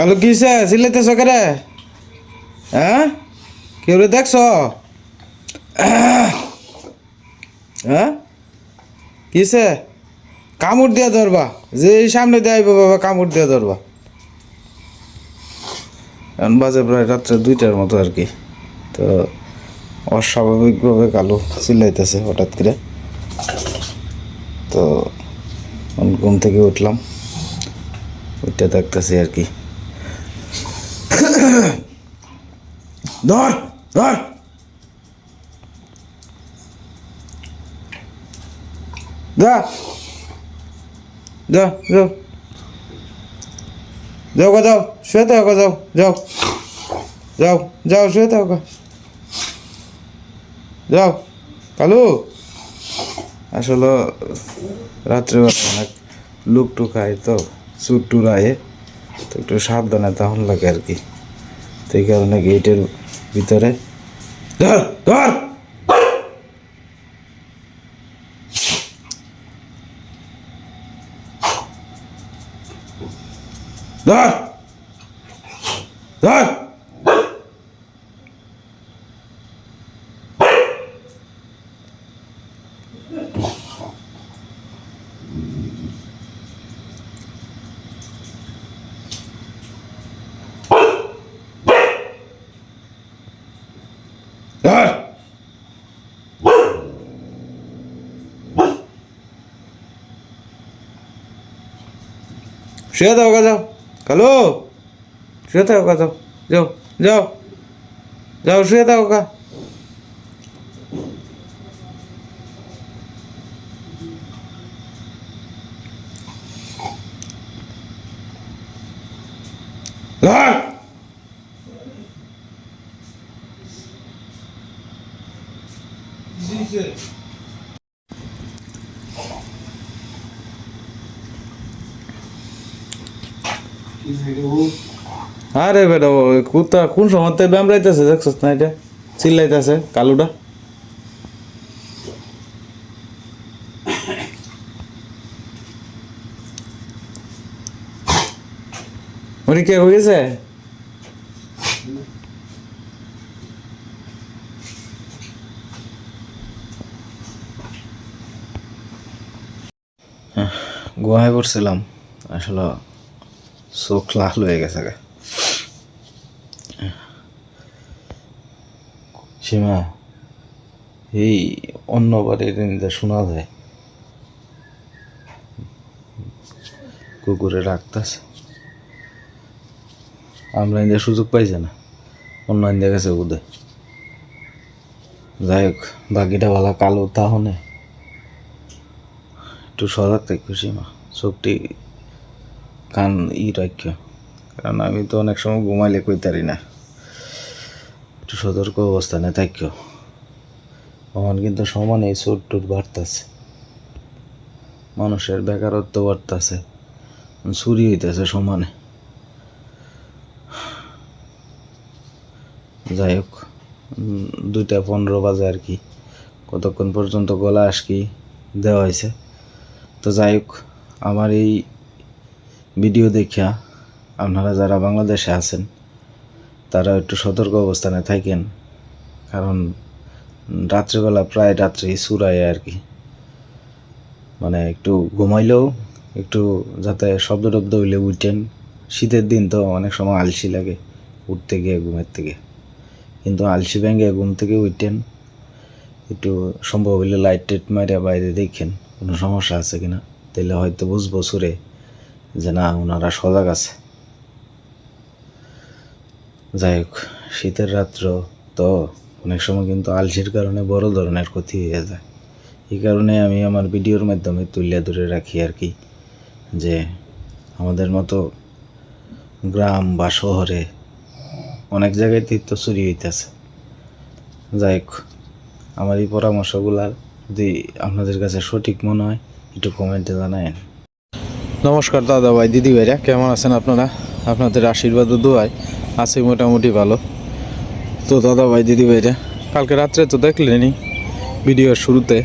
কালো কিসে সিলেতেছ করে? হ্যাঁ? কেউ দেখছ? হ্যাঁ? কিসে কামড় দিয়ে ধরবা। যে সামনে দেয় বাবা, কামড় দিয়ে ধরবা। এখন বাজে প্রায় রাত্রে দুইটার মতো আর কি। তো অস্বাভাবিকভাবে কালো চিল্লাইতেছে হঠাৎ করে। তো ঘুম থেকে উঠলাম। ওইটা দেখতেছি আর কি। ধর ধর। যা। যাও যাও যাও গা যাও শুয়ে থাকো যাও যাও। যাও যাও, শুয়ে থাকো। যাও। কালু। আসলে রাত্রেবেলা অনেক লুক টুক আয় তো চুর টুর আয়ে। তো একটু সাবধানে তখন লাগে আর কি। তো এই কারণে গেটের ভিতরে ধর ধর ধর। ধর ধর। শুয়ে দাও গা যাও কালো শুয়ে দাও গা যাও যাও যাও যাও শুয়ে দাও গা ধর আরে বেটা ওই কুত্তা কোন সময় ব্যামরাইতেছে দেখছস না এটা? চিল্লাইতেছে, কালুটা। উনি কে হয়েছে গুহায় পড়ছিলাম। আসলে চোখ লাল হয়ে গেছে সীমা, এই অন্য নিন্দা শোনা যায়। কুকুরে রাখতেছে আমরা ইন্দিয়া সুযোগ পাইছে না। অন্য ইন্দিয়া গেছে বুধে যাই হোক, বাকিটা ভালো, কালো তাহলে। একটু সজাগ থাকবে সীমা চোখটি কান ই রাখ্য কারণ আমি তো অনেক সময় ঘুমাইলে কইতারি না। একটু সতর্ক অবস্থানে থাক্য তখন কিন্তু সমানে এই চোর টোর বাড়তেছে। মানুষের বেকারত্ব বাড়তেছে। চুরি হইতেছে সমানে। যাই হোক দুইটা পনেরো বাজে আর কি। কতক্ষণ পর্যন্ত গলা আজকি দেওয়া হয়েছে তো যাই হোক আমার এই ভিডিও দেখিয়া আপনারা যারা বাংলাদেশে আছেন, তারা একটু সতর্ক অবস্থানে থাকেন। কারণ রাত্রেবেলা প্রায় রাত্রে সুরায় আর কি। মানে একটু ঘুমাইলেও একটু যাতে শব্দ টব্দ হইলে উঠেন। শীতের দিন তো অনেক সময় আলসি লাগে উঠতে গিয়ে ঘুমের থেকে কিন্তু আলসি ব্যাঙ্গে ঘুম থেকে উঠেন, একটু সম্ভব হইলে লাইট টাইট মারে বাইরে দেখেন, কোনো সমস্যা আছে কিনা? তাহলে হয়তো বুঝব সুরে। যে না ওনারা সজাগ আছে। যাই হোক, শীতের রাত্র তো অনেক সময় কিন্তু আলসির কারণে বড় ধরনের ক্ষতি হয়ে যায়। এই কারণে আমি আমার ভিডিওর মাধ্যমে তুলে ধরে রাখি আর কি, যে আমাদের মতো গ্রাম বা শহরে অনেক জায়গাতেই তো চুরি হইতেছে। যাই হোক, আমার এই পরামর্শগুলা যদি আপনাদের কাছে সঠিক মনে হয়, একটু কমেন্টে জানায়েন। নমস্কার দাদা ভাই দিদি ভাইরা, কেমন আছেন আপনারা? আপনাদের আশীর্বাদ ও দোয়ায় আছি মোটামুটি ভালো। তো দাদা ভাই দিদি ভাইরা, কালকে রাত্রে তো দেখলেনি ভিডিওর শুরুতে।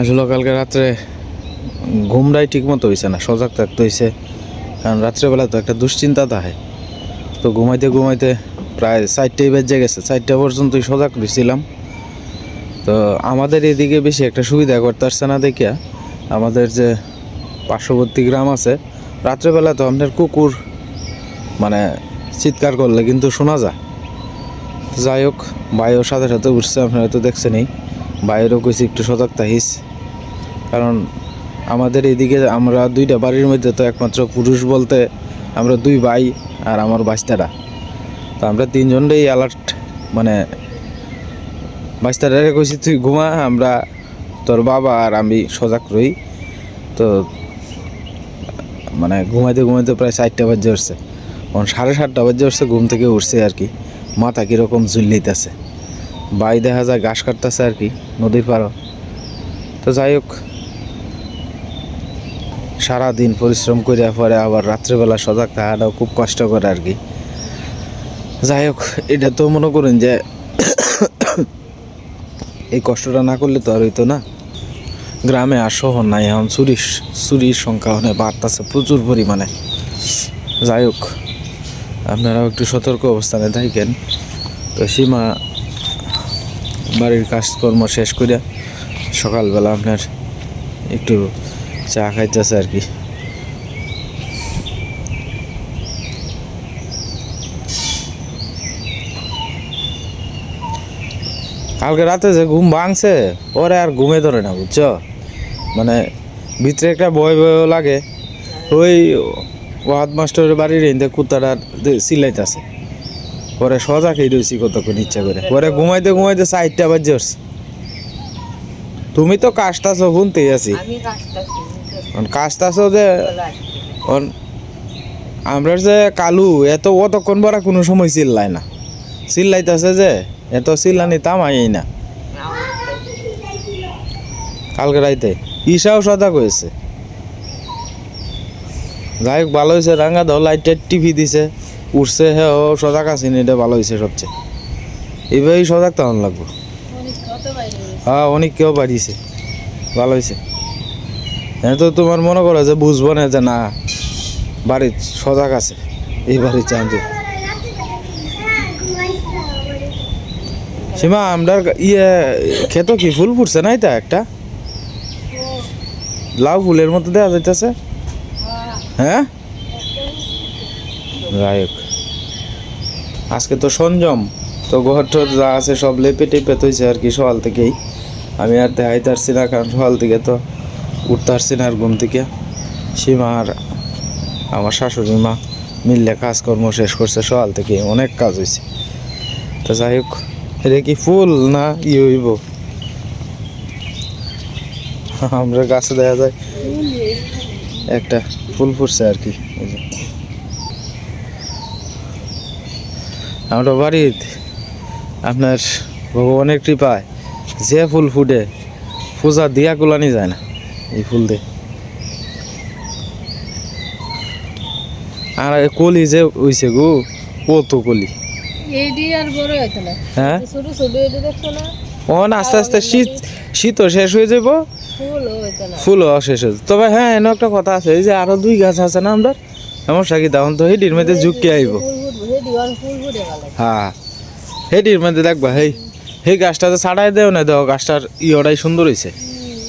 আসলে কালকে রাত্রে ঘুমটাই ঠিক মতো হয়েছে না, সজাগ থাকতে হয়েছে কারণ রাত্রেবেলা তো একটা দুশ্চিন্তা থাকে। তো ঘুমাইতে ঘুমাইতে প্রায় চারটেই বেজে গেছে, চারটা পর্যন্তই সজাগ রয়েছিলাম তো আমাদের এদিকে বেশি একটা সুবিধা করতে আসছে না দেখিয়া। আমাদের যে পার্শ্ববর্তী গ্রাম আছে। রাত্রেবেলা তো আপনার কুকুর মানে চিৎকার করলে কিন্তু শোনা যায়। যাই হোক বায়ুর সাথে সাথে উঠছে, আপনারা তো দেখছেনই। বায়ুরও কইছি একটু সজাগ থাকিস। কারণ আমাদের এদিকে আমরা দুইটা বাড়ির মধ্যে তো একমাত্র পুরুষ বলতে আমরা দুই ভাই আর আমার বাচ্চারা তো আমরা তিনজনটাই অ্যালার্ট মানে বাচ্চারা কইছি, তুই ঘুমা, আমরা তোর বাবা আর আমি সজাগ রই। তো মানে ঘুমাইতে ঘুমাইতে প্রায় চারটা বাজে উঠছে। এখন সাড়ে সাতটা বাজে উঠছে, ঘুম থেকে উঠছে আর কি। মাথা কীরকম ঝুল্লিতেছে বাই দেখা যায় ঘাস কাটতেছে আর কি, নদীর পাড়ও তো যাই হোক, সারাদিন পরিশ্রম করিয়া পরে আবার রাত্রেবেলা সজাগ থাকাটাও খুব কষ্ট করে আর কি। যাই হোক, এটা তো মনে করেন যে এই কষ্টটা না করলে তো আর হইতো না। গ্রামে আর শহর নাই, এখন চুরির চুরির সংখ্যা অনেক বাড়তেছে প্রচুর পরিমাণে। যাই হোক, আপনারাও একটু সতর্ক অবস্থানে থাকেন। তো সীমা বাড়ির কাজকর্ম শেষ করে সকালবেলা আপনার একটু চা খাইতেছে আর কি। কালকে রাতে যে ঘুম ভাঙছে, পরে আর ঘুমে ধরে না, বুঝছ? মানে ভিতরে একটা ভয় ভয়ও লাগে। ওই ওয়াদ মাস্টারের বাড়ির এনতে কুত্তাটা সিলাইতেছে পরে সজা খেয়ে রয়েছি কতক্ষণ ইচ্ছা করে। পরে ঘুমাইতে ঘুমাইতে চারটা বাজে তুমি তো কাজটাছো শুনতেই আছি। কাজটাছি যে অন- আমরা যে কালু এত অতক্ষণ বড় কোনো সময় চিল্লায় না। চিল্লাইতেছে যে এত চিল্লানি তামাই না। কালকে রাইতে। ঈশাও সদা কয়েছে যাই হোক, ভালো হয়েছে। রাঙ্গা ধর লাইটের টিভি দিছে। উঠছে হ্যাঁ ও, সজাগ আছেন এটা ভালো হয়েছে সবচেয়ে। এইভাবেই সজাগ তখন লাগবো। হ্যাঁ অনেক কেউ বাড়িয়েছে। ভালো হয়েছে। হ্যাঁ তো তোমার মনে করো যে বুঝব না যে না, বাড়ির সজাগ আছে। এই বাড়ির চান্সে সীমা আমরা ইয়ে খেতো কি ফুল ফুটছে না এটা একটা? লাউ ফুলের মতো দেওয়া যাইতেছে? হ্যাঁ? যাই আজকে তো সঞ্জম, তো ঘর টর যা আছে সব লেপে টেপে তৈছে আর কি সকাল থেকেই। আমি আর দেখাইতে পারছি না, কারণ সকাল থেকে তো উঠতে পারছি না আর ঘুম থেকে। সীমা আর আমার শাশুড়ি মা মিললে কাজকর্ম শেষ করছে সকাল থেকে অনেক কাজ হয়েছে তো যাই হোক, এটা কি ফুল না ই হইব? আমরা গাছে দেখা যায় একটা ফুল ফুটছে আর কি। আমরা বাড়িতে আপনার ভগবানের কৃপায় যে ফুল ফুটে পূজা দিয়া কুলানি যায় না এই ফুল দিয়ে। আর কলি যে হইছে গো কত কলি। হ্যাঁ? অন আস্তে আস্তে শীত শীতও শেষ হয়ে যাব ফুলও শেষ হয়েছে তবে হ্যাঁ এনে একটা কথা আছে এই যে আরও দুই গাছ আছে না আমরা সমস্যা কি তখন তো হেডির মধ্যে ঝুঁকি আইব। হ্যাঁ হেডির মধ্যে দেখবা হেই সেই গাছটাতে ছাড়াই দেও না দেও গাছটার ইয়টাই সুন্দর হয়েছে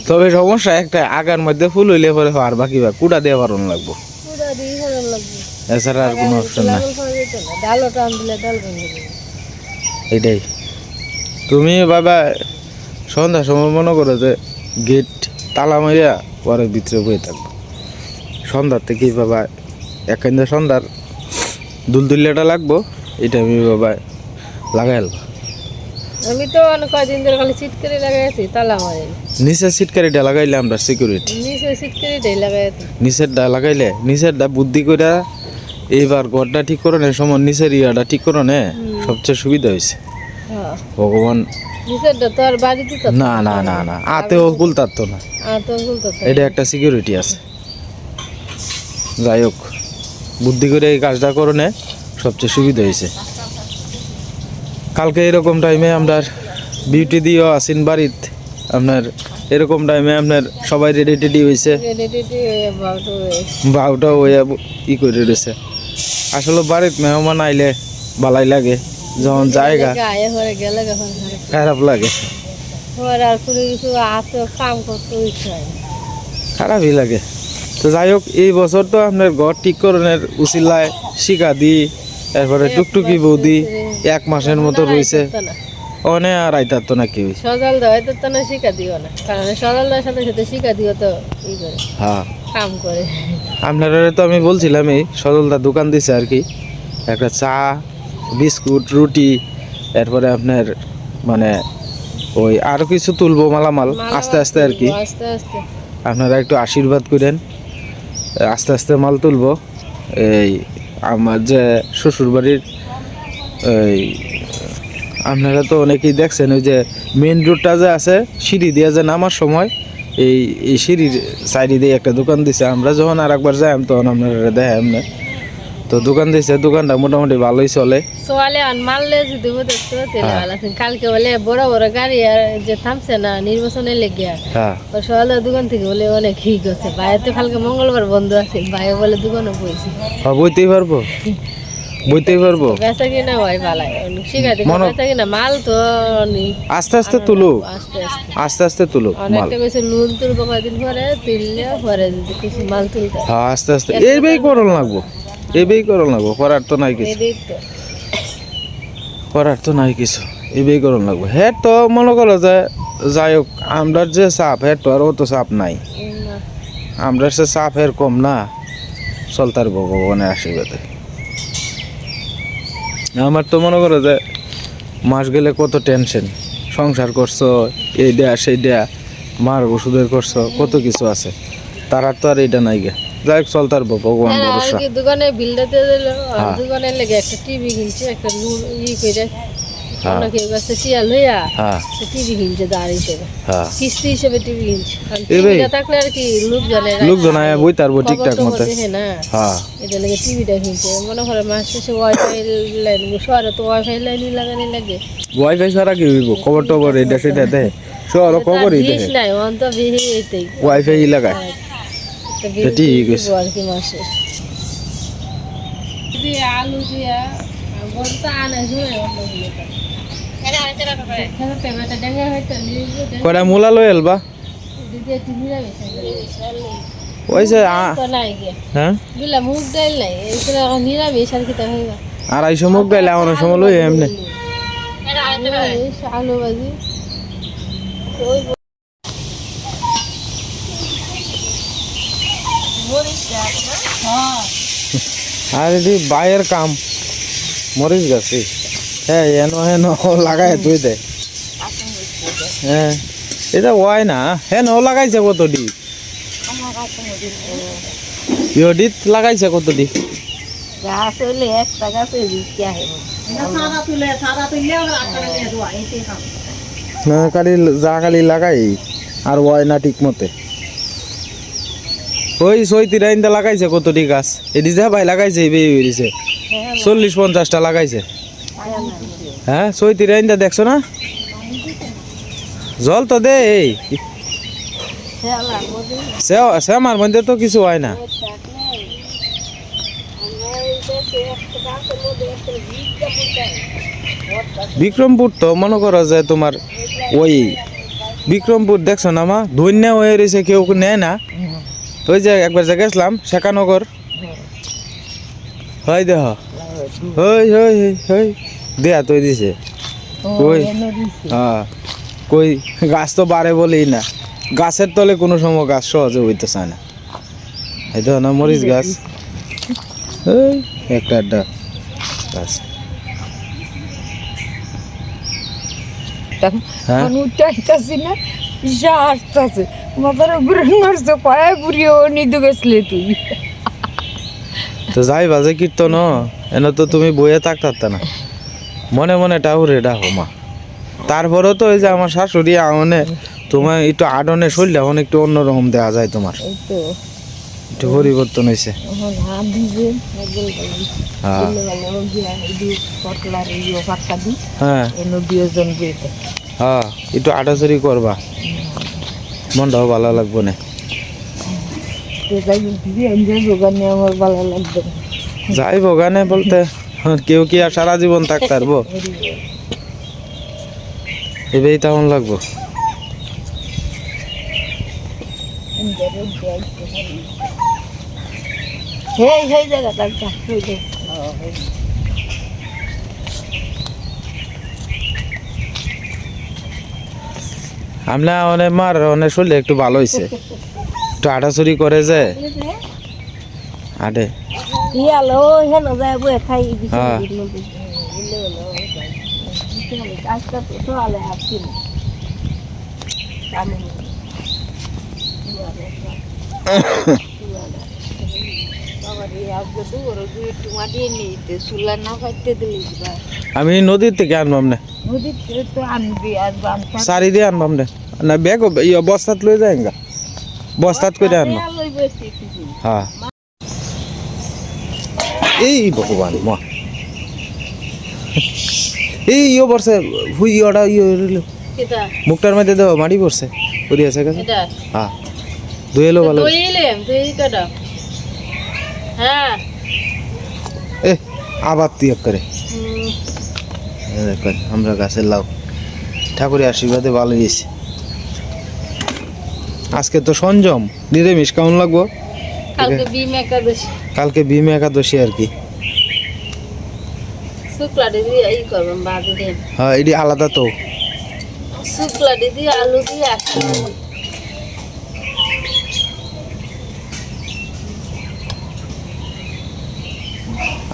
তবে সমস্যা একটা আগার মধ্যে ফুল হইলে পরে আর বাকি বা কুটা দিয়ে পারন লাগবো। এছাড়া আর কোনো অপশন না। এটাই। তুমি বাবা সন্ধ্যার সময় মনে করো যে গেট তালা মারিয়া পরে ভিতরে বয়ে থাকব। সন্ধ্যার থেকেই বাবা এখান সন্ধ্যার দুলদুলিয়াটা লাগবো এটা আমি বাবা লাগাই আমি তো অনেক কয়দিন ধরে খালি সিটকারি লাগাইছি তালা মারি নিচের সিটকারিটা লাগাইলে আমরা সিকিউরিটি নিচে সিটকারিটাই লাগাইছি নিচেরটা লাগাইলে নিচেরটা বুদ্ধি করে এইবার ঘরটা ঠিক করে নে সময় নিচের ইয়াটা ঠিক করে নে সবচেয়ে সুবিধা হয়েছে হ্যাঁ। ভগবান না না না না। আতেও কুলতার তো না। এটা একটা সিকিউরিটি আছে। যাই হোক বুদ্ধি করে এই কাজটা করনে সবচেয়ে সুবিধা হয়েছে। কালকে এরকম টাইমে আমরা বিউটি দিয়েও আসিন বাড়িত আপনার এরকম টাইমে আপনার সবাই রেডি টেডি হয়েছে। রেডি টেডি about হয়ে বাউটা ওই ই করে রয়েছে। আসলে বাড়িত মেহমান আইলে ভালাই লাগে। যখন জায়গা খারাপ লাগে। আর কোনো কিছু হাতে কাম করতে ইচ্ছা খারাপই লাগে। তো যাই হোক এই বছর তো আপনার ঘর ঠিক করানোর উচিলায় শিকা দি তারপরে টুকটুকি বৌদি এক মাসের মতো রয়েছে অনেক আর আইতার তো নাকি সজাল দেওয়া হয়তো তো না শিখা দিও না। কারণ সজাল সাথে সাথে শিখা দিও তো ই করে হ্যাঁ। কাম করে। আপনারা তো আমি বলছিলাম এই সজলদার দোকান দিছে আর কি। একটা চা বিস্কুট রুটি এরপরে আপনার মানে ওই আরও কিছু তুলবো মালামাল আস্তে আস্তে আর কি। আপনারা একটু আশীর্বাদ করেন। আস্তে আস্তে মাল তুলবো। এই আমার যে শ্বশুরবাড়ির এই আপনারা তো অনেকেই দেখছেন ওই যে মেন রোডটা যে আছে সিঁড়ি দিয়ে যে নামার সময় এই এই সিঁড়ির সাইডে দিয়ে একটা দোকান দিছে। আমরা যখন আর একবার যাই তখন আপনারা দেখাই এমনি তো দোকান দিছে দোকানটা মোটামুটি ভালোই চলে। সোয়ালে আন মারলে যদি ভালো আছেন কালকে বলে বড় বড় গাড়ি আর যে থামছে না নির্বাচনে লেগে আর। হ্যাঁ। সোয়ালের দোকান থেকে বলে অনেক ঠিক আছে বাইরে কালকে মঙ্গলবার বন্ধ আছে বাইরে বলে দোকানে বইছি। হ্যাঁ, বইতেই পারব। বইতেই পারব। বেচা কিনা হয় ভালাই শিখা দিকে বেচা কিনা মাল তো আস্তে আস্তে তুলো আস্তে আস্তে। আস্তে আস্তে তুলো অনেকটা কইছে নুন তুলবো কয়দিন পরে তুললে পরে যদি কিছু মাল তুলতে হয়। হ্যাঁ আস্তে আস্তে। এইবেই করল লাগবো। এইবেই করল লাগবো করার তো নাই কিছু। করার তো নাই কিছু এইবেই করল লাগবো। হ্যাঁ তো মনে করো যে যাই হোক আমরার যে চাপ হ্যাঁ তো আর অত চাপ নাই। না, আমরা সে চাপ এর কম না চলতার ভগবানের আশীর্বাদে। আমার তো মনে করো যে মাস গেলে কত টেনশন সংসার করছ এই দেয়া সেই দেয়া মার ওষুধের করছ কত কিছু আছে। তার তো আর এটা নাই গে। যাই হোক চলতার ভগবান হ্যাঁ, আর ভরসা দোকানে বিলটাতে দিল আর হ্যাঁ। দোকানে লেগে একটা টিভি কিনছে একটা নুন ই করে। হ্যাঁ। কি ওয়াইফাই ছাড়া হইব? খবর টবর এটা সেটা দেয় খবরই বিহি এইটাই ওয়াইফাই লাগায়। বিল ঠিক আছে। আর কি মাসে। দিয়ে আলু দিয়া বলতে আনে শুনে কয়টা মূলা লই এলবা ওই যে আ- হ্যাঁ? মুখ ডাইল আড়াইশো মুখ গাইলে আমার সময় লই এমনি। আলু ভাজি। আর এটি বাইয়ের কাম। মরিচ গাছি। হ্যাঁ এন হেন লাগাই তুই দে। হ্যাঁ। এটা ওয়াই না। হেন লাগাইছে কত দি ইহদিত লাগাইছে কত না কালি যা কালি লাগাই আর ওয়াই না ঠিক মতে ওই সৈতিরা ইন্দা লাগাইছে কতটি গাছ? এটি যা ভাই, লাগাইছে, এই বেয়ে বেরিয়েছে। চল্লিশ পঞ্চাশটা লাগাইছে। হ্যাঁ সৈতিরা ইন্দা দেখছ না? জল তো দে, এই। শ্যামার মধ্যে তো কিছু হয় না। বিক্রমপুর তো মনে করো যে তোমার ওই বিক্রমপুর দেখছ না মা? ধন্য হয়ে রয়েছে, কেউ নেয় না। ওই যে একবার যে গেছিলাম শেখানগর। হয় দেহ। হই হই হই, দেয়া তুই দিছে কই? হ্যাঁ। কই? গাছ তো বাড়ে বলেই না। গাছের তলে কোনো সময় গাছ সহজে হইতে চায় না। এই দেখো না মরিচ গাছ। এই একটা একটা গাছ হ্যাঁ? উঠতে আইতাছি না ইসা আসতেছে মাথার উপরে মারছে কয়া ঘুরিয়ে ও নিদু গেছলে তুই তো যাই বাজে কীর্তন এনে তো তুমি বইয়ে থাকতে না। মনে মনে টাউরে ডাকো মা। তারপরেও তো ওই যে আমার শাশুড়ি আহনে তোমার একটু আডনে শরীরটা এখন একটু অন্যরকম দেওয়া যায় তোমার। একটু পরিবর্তন হয়েছে হ্যাঁ। হ্যাঁ। হ্যাঁ একটু আটাচুরি করবা। মনটাও ভালো লাগবো না। যাই বগানে বলতে কেউ কি আর সারা জীবন থাকতে পারব? এবেই তেমন লাগবো। সেই সেই জায়গাটা ওই অনেক মার অনেক শরীর একটু ভালো হয়েছে একটু আটাচুরি করে যে। আটে। আমি নদীর থেকে আনবাম না সারি দিয়ে আনবাম না না ব্যাগ ইয়ে বস্তাত লই যায় গা বস্তাত করে আনব হ্যাঁ। এই ভগবান মা। এই ইয়ে পড়ছে হুই ওটা ইয়ে মুখটার মধ্যে দেওয়া মাটি পড়ছে পড়ি আছে কাছে হ্যাঁ। এলো ভালো হ্যাঁ। এ আবার তুই করে। দেখেন আমরা গাছের লাউ। ঠাকুরের আশীর্বাদে ভালো হয়েছে। আজকে তো সঞ্জম নিরামিষ কেমন লাগবো? কালকে ভীম একাদশী। আর কি। হ্যাঁ এটি আলাদা তো। আলু দিয়ে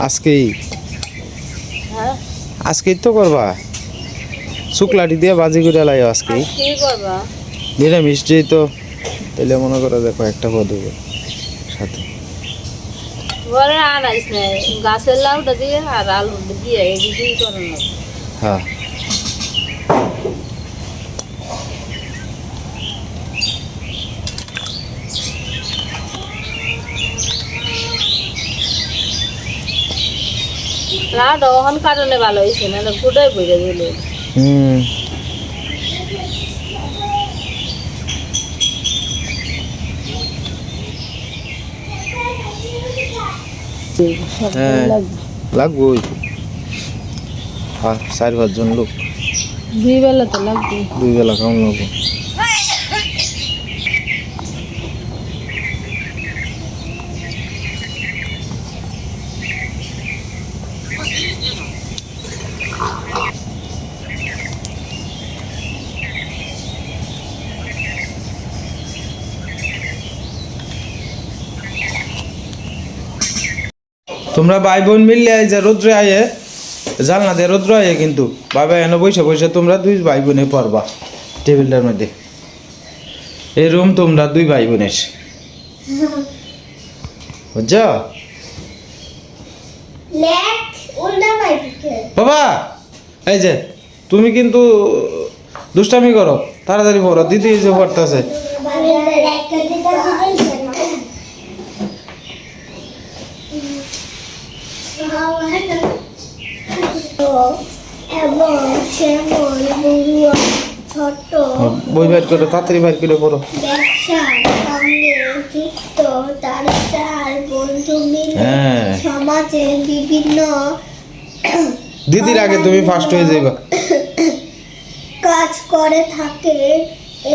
আজকেই আজকেই তো করবা? শুকলাটি দিয়ে বাজি করে লাই আজকে। নিরামিষ যেই তো তাহলে মনে করো দেখো একটা পদ হবে সাথে। গাছের লাউটা দিয়ে আর আলু দিয়ে হ্যাঁ। লাউটা ওখান কারণে ভালো হয়েছে না গোটাই বইরে দিল হুম হ্যাঁ লাগবই। হ্যাঁ চার পাঁচজন লোক। দুই বেলা তো লাগবে। দুই বেলা কেমন লাগবো। তোমরা ভাই বোন মিললে এই যে রৌদ্রে আয়ে জানলা দিয়ে রৌদ্র আয়ে কিন্তু বাবা এনে বসে বসে তোমরা দুই ভাই বোনে পড়বা টেবিলটার মধ্যে। এই রুম তোমরা দুই ভাই বোনের বুঝছ বাবা এই যে তুমি কিন্তু দুষ্টামি করো তাড়াতাড়ি পড়ো দিদি যে পড়তেছে। বই বাইর করে, তাড়াতাড়ি বাইর করে পড়ো। মিলে হ্যাঁ। সমাজের বিভিন্ন দিদির আগে তুমি ফার্স্ট হয়ে যাইবা। কাজ করে থাকে,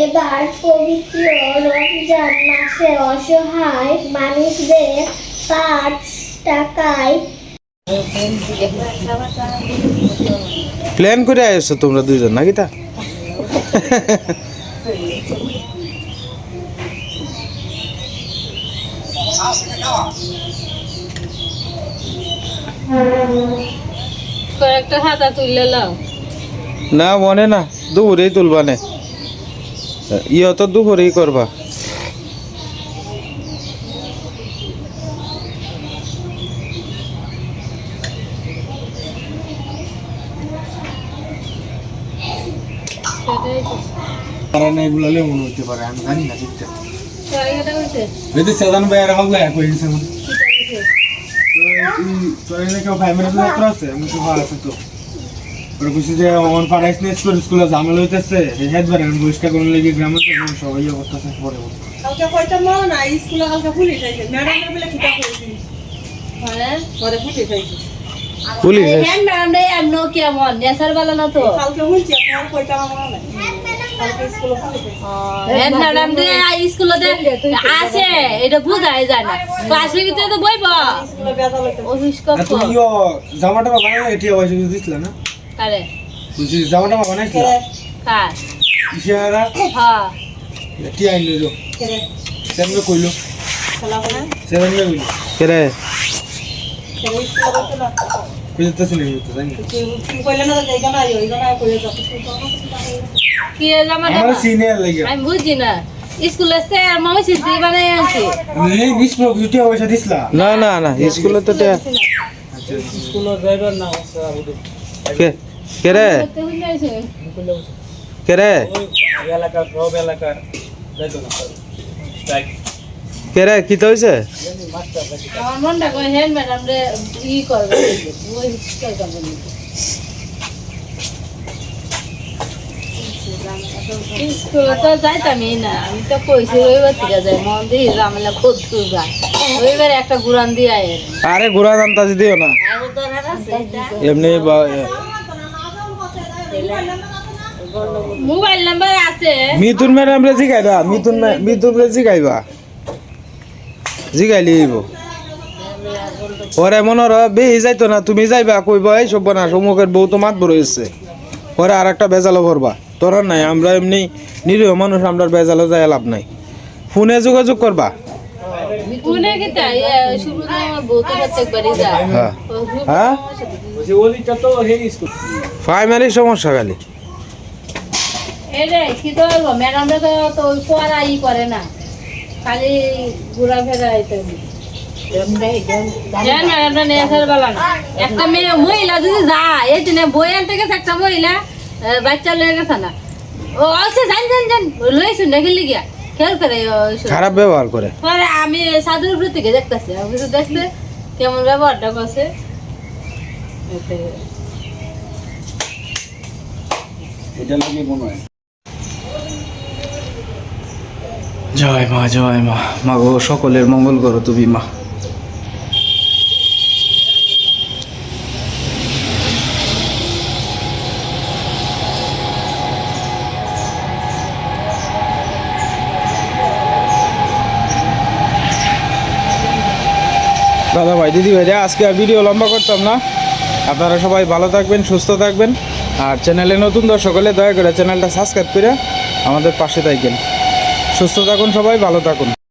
এবার পবিত্র রমজান মাসে অসহায় মানুষদের পাঁচ টাকায় প্ল্যান করে আসছো তোমরা দুইজন নাকি তা? কয়েকটা হাতা তুললে লাও না মনে না দুপুরেই তুলবা নে। ইয়ে তো দুপুরেই করবা সেটাই তো কারণ এগুলো লেমন হতে পারে আমি জানি না কয়েকটা হয়েছে? এই ভাই আর হগলা এক হয়ে গেছে আমার কি তোর এনে কেউ ভাই মেরে যাত্রা আছে আমি তো ভালো আছে তো। ওরা কইছে যে অন পাড়াইস না স্কুল স্কুলে ঝামেলা হইতেছে হেডবার আমি বহিষ্কার করুন লেগে গ্রামের থেকে সবাই অবস্থা পরে কালকে মনে নাই স্কুলে কালকে পুলিশ আইছে। ম্যাডামের বেলা কিতা করেছি হ্যাঁ পরে পুলিশ আইছে। পুলিশ হ্যাঁ ম্যাডাম রে এমন? কেমন নেশার বেলা না তো? কালকে বলছি মনে স্কুলে আইছে হ্যাঁ ম্যাডাম আছে এটা বুঝাই যায় না। ক্লাসের ভিতরে তো বইব অফিস করব তুমি জামাটা বানাই এটি পয়সা দিছিল না? আরে বলছি জামাটা বানাইছিল কার? ইশারা হ্যাঁ। এটি আইলো যো কেরে কইলো। না? কইতেছ না? তো জানি কইলে না তো এইখানে আইও কইলে যাও কি জামা আমার সিনিয়র লাগে আমি বুঝছি না। স্কুলে আসতে আমি সিদ্ধি বানাই আনছি। এই বিশ লোক দুটি পয়সা দিছিলা না। না না স্কুলে তো তে- স্কুলের ড্রাইভার না কে কেরে করতে বুঝতে পারছি। এলাকার সব এলাকার যাইতো না কেরে কি তো হইছে? আমার মনটা কই ম্যাডাম রে ই করবে। বহিষ্কার করবে স্কুলে তো যাইতামই না আমি তো কইছি রবিবার থেকে যাই মন দিয়ে রামেলা কদ্দু যায় রবিবার একটা গুড়ান দিয়ে আয় আরে ঘোরা দাম তাজি দিও না। এমনি মোবাইল নাম্বার আছে। মিথুন ম্যাডাম রে জিগাইবা মিথুন মে- মিথুন রে জিগাইবা। জিগাইলি হইব। ওরে মনে র বেহি যাইতো না তুমি যাইবা কইবা এই সব না সমুখের বউ তো মাত বড় হয়েছে পরে আর একটা বেজালো ভরবা। তোরা নাই আমরা এমনি নিরীহ মানুষ আমরা বেজালো যায় লাভ নাই। ফোনে যোগাযোগ করবা? যায়। হ্যাঁ। হ্যাঁ? প্রাইমারি সমস্যা খালি। একটা মেয়ে মহিলা যদি যায় এই দিনে বই আনতে গেছে একটা মহিলা। বাচ্চা লয়ে গেছে না। ও আছে জান জান জান লইছুন না গেলি খেয়াল করে খারাপ ব্যবহার করে। পরে আমি সাধুর উপর থেকে দেখতেছি আমি কিছু দেখতে কেমন ব্যবহারটা করছে। এটা লাগে মনে হয় জয় মা জয় মা। মা গো সকলের মঙ্গল করো তুমি মা। দাদা ভাই, দিদি ভাই আজকে আর ভিডিও লম্বা করতাম না। আপনারা সবাই ভালো থাকবেন, সুস্থ থাকবেন। আর চ্যানেলে নতুন দর্শক হলে দয়া করে চ্যানেলটা সাবস্ক্রাইব করে আমাদের পাশে থাকবেন। সুস্থ থাকুন সবাই, ভালো থাকুন।